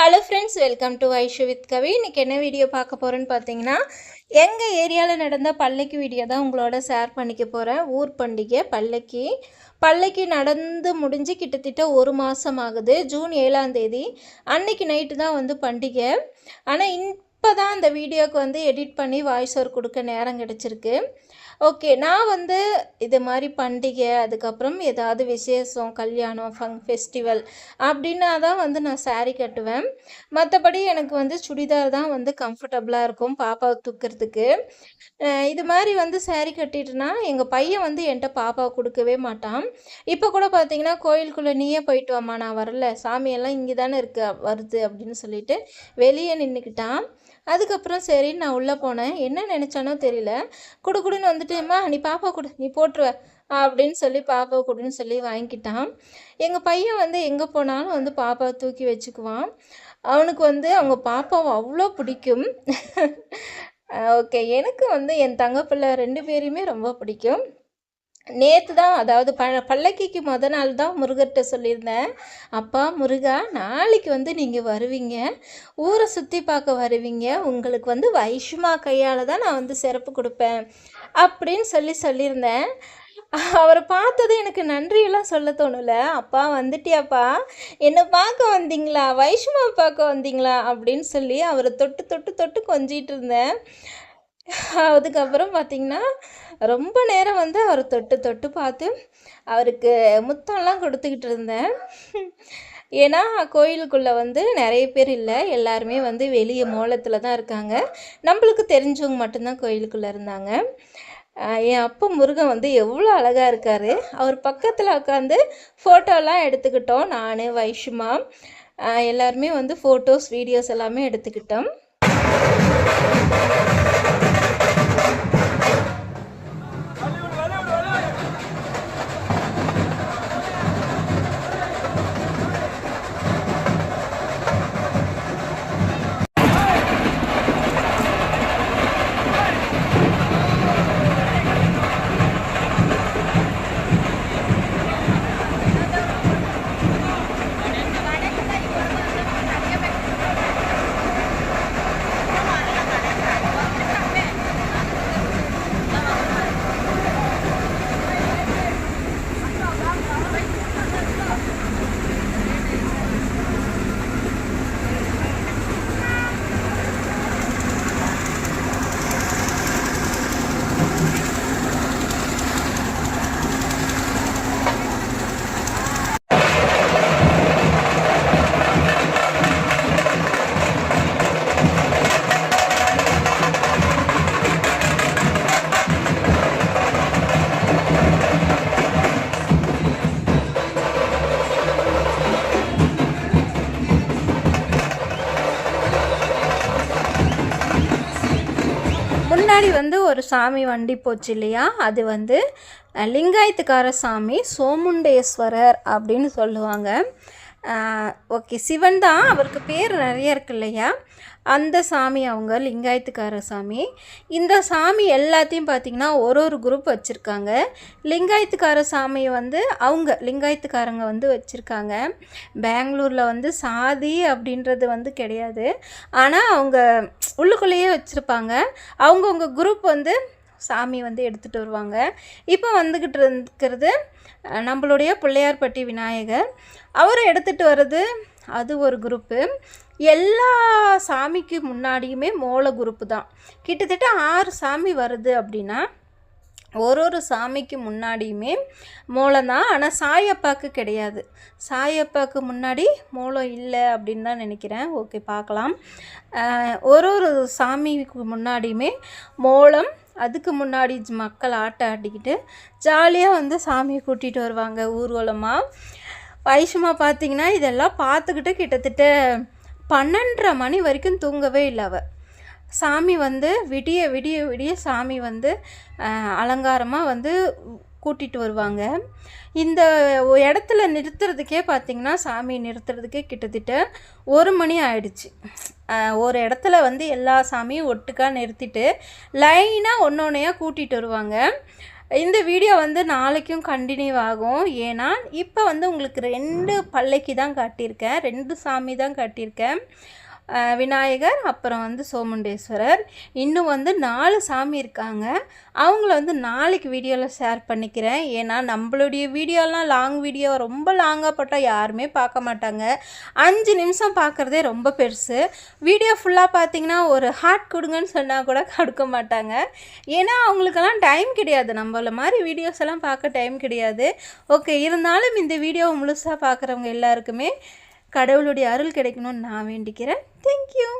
Hello friends welcome to Aishu with Kavi இன்றைக்கி என்ன video பார்க்க போகிறேன்னு பார்த்தீங்கன்னா எங்கள் ஏரியாவில் நடந்த பள்ளிக்கு வீடியோ தான் உங்களோட ஷேர் பண்ணிக்க போகிறேன் ஊர் பண்டிகை பள்ளிக்கு. பள்ளிக்கு நடந்து முடிஞ்சு கிட்டத்தட்ட ஒரு மாதம் ஆகுது. ஜூன் ஏழாம் தேதி. அன்னைக்கு நைட்டு தான் வந்து பண்டிகை. ஆனால் இன் இப்போ தான் அந்த வீடியோக்கு வந்து எடிட் பண்ணி வாய்ஸ் ஓவர் கொடுக்க நேரம் கிடச்சிருக்கு. ஓகே நான் வந்து இது மாதிரி பண்டிகை அதுக்கப்புறம் ஏதாவது விசேஷம் கல்யாணம் ஃபங் ஃபெஸ்டிவல் அப்படின்னா தான் வந்து நான் சாரீ கட்டுவேன். மற்றபடி எனக்கு வந்து சுடிதார் தான் வந்து கம்ஃபர்டபுளாக இருக்கும் பாப்பாவை தூக்கிறதுக்கு. இது மாதிரி வந்து சாரீ கட்டிட்டுனா எங்கள் பையன் வந்து என்கிட்ட பாப்பாவை கொடுக்கவே மாட்டான். இப்போ கூட பார்த்தீங்கன்னா கோயிலுக்குள்ளே நீயே போயிட்டு வாமா நான் வரல சாமியெல்லாம் இங்கே தானே இருக்கு வருது அப்படின்னு சொல்லிட்டு வெளியே நின்றுக்கிட்டான் அதுக்கப்புறம் சரின்னு நான் உள்ளே போனேன். என்ன நினச்சானோ தெரியல. குடு குடுன்னு வந்துட்டுமா நீ பாப்பா கொடு நீ போட்டுருவ அப்படின்னு சொல்லி பாப்பா கொடுன்னு சொல்லி வாங்கிக்கிட்டான். எங்கள் பையன் வந்து எங்கே போனாலும் வந்து பாப்பாவை தூக்கி வச்சுக்குவான். அவனுக்கு வந்து அவங்க பாப்பாவை அவ்வளோ பிடிக்கும். ஓகே. எனக்கு வந்து என் தங்க பிள்ளை ரெண்டு பேரையுமே ரொம்ப பிடிக்கும். நேற்று தான் அதாவது ப பல்லக்கிக்கு முத நாள் தான் முருகர்கிட்ட சொல்லியிருந்தேன். அப்பா முருகா நாளைக்கு வந்து நீங்கள் வருவீங்க. ஊரை சுற்றி பார்க்க வருவீங்க. உங்களுக்கு வந்து வைஷ்மா கையால் தான் நான் வந்து சிறப்பு கொடுப்பேன் அப்படின்னு சொல்லி சொல்லியிருந்தேன். அவரை பார்த்தது எனக்கு நன்றியெல்லாம் சொல்ல தோணலை. அப்பா வந்துட்டியாப்பா? என்னை பார்க்க வந்தீங்களா? வைஷ்மா பார்க்க வந்தீங்களா? அப்படின்னு சொல்லி அவரை தொட்டு தொட்டு தொட்டு கொஞ்சிட்டு இருந்தேன். அதுக்கப்புறம் பார்த்திங்கன்னா ரொம்ப நேரம் வந்து அவர் தொட்டு தொட்டு பார்த்து அவருக்கு முத்தம்லாம் கொடுத்துக்கிட்டு இருந்தேன். ஏன்னா கோயிலுக்குள்ளே வந்து நிறைய பேர் இல்லை. எல்லாருமே வந்து வெளியே மோளத்தில் தான் இருக்காங்க. நம்மளுக்கு தெரிஞ்சவங்க மட்டும்தான் கோயிலுக்குள்ளே இருந்தாங்க. என் அப்பா முருகன் வந்து எவ்வளோ அழகாக இருக்கார். அவர் பக்கத்தில் உட்காந்து ஃபோட்டோலாம் எடுத்துக்கிட்டோம். நான் வைஷுமா எல்லாருமே வந்து ஃபோட்டோஸ் வீடியோஸ் எல்லாமே எடுத்துக்கிட்டோம். முன்னாடி வந்து ஒரு சாமி வண்டி போச்சு இல்லையா? அது வந்து லிங்காயத்துக்கார சாமி சோமுண்டேஸ்வரர் அப்படின்னு சொல்லுவாங்க. ஓகே சிவன் தான். அவருக்கு பேர் நிறைய இருக்கு இல்லையா? அந்த சாமி அவங்க லிங்காயத்துக்கார சாமி. இந்த சாமி எல்லாத்தையும் பார்த்திங்கன்னா ஒரு ஒரு குரூப் வச்சுருக்காங்க. லிங்காயத்துக்கார சாமியை வந்து அவங்க லிங்காயத்துக்காரங்க வந்து வச்சுருக்காங்க. பெங்களூரில் வந்து சாதி அப்படின்றது வந்து கிடையாது. ஆனால் அவங்க உள்ளுக்குள்ளேயே வச்சுருப்பாங்க. அவங்கவுங்க குரூப் வந்து சாமி வந்து எடுத்துகிட்டு வருவாங்க. இப்போ வந்துக்கிட்டு இருக்கிறது நம்மளுடைய பிள்ளையார்பட்டி விநாயகர். அவரை எடுத்துகிட்டு வர்றது அது ஒரு குரூப்பு. எல்லா சாமிக்கு முன்னாடியுமே மோள குரூப்பு தான். கிட்டத்தட்ட ஆறு சாமி வருது அப்படின்னா ஒரு ஒரு சாமிக்கு முன்னாடியுமே மோளம் தான். ஆனால் சாயப்பாக்கு கிடையாது. சாயப்பாக்கு முன்னாடி மோளம் இல்லை அப்படின்னு தான் நினைக்கிறேன். ஓகே பார்க்கலாம். ஒரு ஒரு சாமிக்கு முன்னாடியுமே மோளம் அதுக்கு முன்னாடி மக்கள் ஆட்டம் ஆடிக்கிட்டு ஜாலியாக வந்து சாமியை கூட்டிகிட்டு வருவாங்க ஊர்வலமாக வைஷமா பார்த்தீங்கன்னா இதெல்லாம் பார்த்துக்கிட்டு கிட்டத்தட்ட பன்னெண்டரை மணி வரைக்கும் தூங்கவே இல்லை அவள் சாமி வந்து விடிய விடிய விடிய சாமி வந்து அலங்காரமாக வந்து கூட்டிகிட்டு வருவாங்க. இந்த இடத்துல நிறுத்துறதுக்கே பார்த்திங்கன்னா சாமி நிறுத்துறதுக்கே கிட்டத்தட்ட ஒரு மணி ஆயிடுச்சு. ஒரு இடத்துல வந்து எல்லா சாமியும் ஒட்டுக்காக நிறுத்திட்டு லைனாக ஒன்று ஒன்றையாக கூட்டிகிட்டு வருவாங்க. இந்த வீடியோ வந்து நாளைக்கும் கண்டினியூ ஆகும். ஏன்னா இப்போ வந்து உங்களுக்கு ரெண்டு பல்லைக்கு தான் காட்டியிருக்கேன். ரெண்டு சாமி தான் காட்டியிருக்கேன். விநாயகர் அப்புறம் வந்து சோமுண்டேஸ்வரர். இன்னும் வந்து நாலு சாமி இருக்காங்க. அவங்கள வந்து நாளைக்கு வீடியோவில் ஷேர் பண்ணிக்கிறேன். ஏன்னா நம்மளுடைய வீடியோலாம் லாங் வீடியோ ரொம்ப லாங்காக போட்டால் யாருமே பார்க்க மாட்டாங்க. அஞ்சு நிமிஷம் பார்க்குறதே ரொம்ப பெருசு. வீடியோ ஃபுல்லாக பார்த்தீங்கன்னா ஒரு ஹார்ட் கொடுங்கன்னு சொன்னால் கூட கொடுக்க மாட்டாங்க. ஏன்னா அவங்களுக்கெல்லாம் டைம் கிடையாது. நம்மள மாதிரி வீடியோஸ் எல்லாம் பார்க்க டைம் கிடையாது. ஓகே இருந்தாலும் இந்த வீடியோவை முழுசாக பார்க்குறவங்க எல்லாருக்குமே கடவுளுடைய அருள் கிடைக்கணும்னு நான் வேண்டிக்கிறேன். தேங்க்யூ